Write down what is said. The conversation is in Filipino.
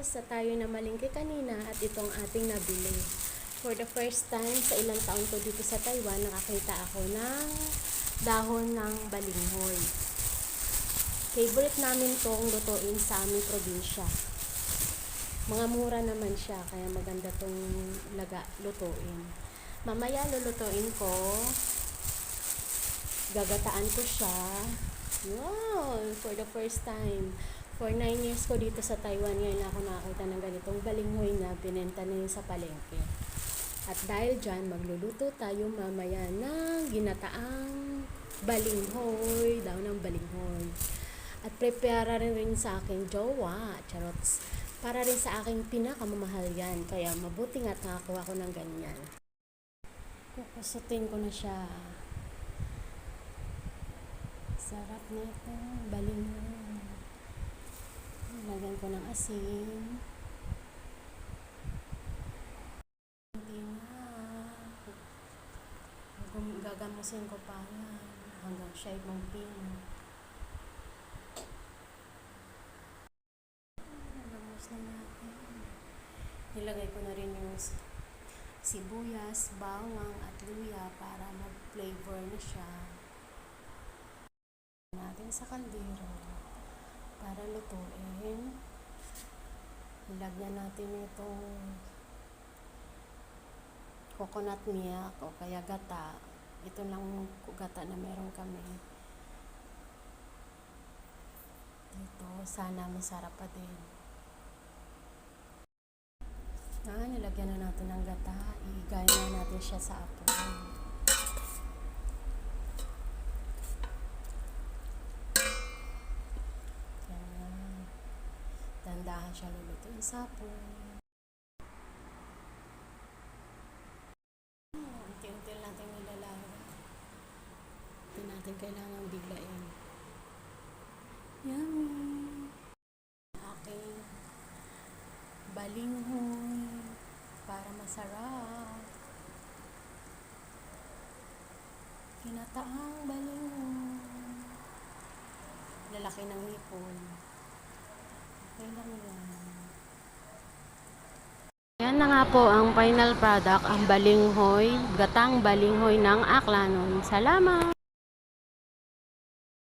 sa tayo na malingki kanina at itong ating nabili. For the first time sa ilang taon ko dito sa Taiwan, nakakita ako ng dahon ng balinghoy. Favorite namin tong lutuin sa aming probinsya. Mga mura naman siya, kaya maganda tong laga, lutuin. Mamaya lulutuin ko, gagataan ko siya. Wow! For the first time. For 9 years ko dito sa Taiwan, ngayon ako nakakita ng ganitong balinghoy na binenta na sa palengke. At dahil dyan, magluluto tayo mamaya ng ginataang balinghoy, daw ng balinghoy. At prepare rin, rin sa aking jowa, charots. Para rin sa aking pinakamamahal yan. Kaya mabuti nga nakakuha ko ng ganyan. Kukusutin ko na siya. Sarap na ito. Balinghoy. Lagyan ko ng asin. Hindi na. Gagamusin ko pa yan hanggang siya ay magpino. Gamos na natin. Nilagay ko na rin yung sibuyas, bawang at luya para mag-flavor na siya. Natin sa kaldero para lutuin. Ilagyan natin itong coconut milk o kaya gata. Ito lang gata na meron kami. Ito, sana masarap pa din. Ah, nilagyan na natin ng gata. Igay na natin siya sa apoy. Yan. Dandahan siya lulutuin sa apoy. Oh, Unti-unti natin nilalagay. Hindi natin kailangan biglain. Yummy! Aking balinghoy para masarap. Kinataang balinghoy. Lalaki ng hipon. Yan na nga po ang final product, ang balinghoy, gatang balinghoy ng Aklanon. Salamat!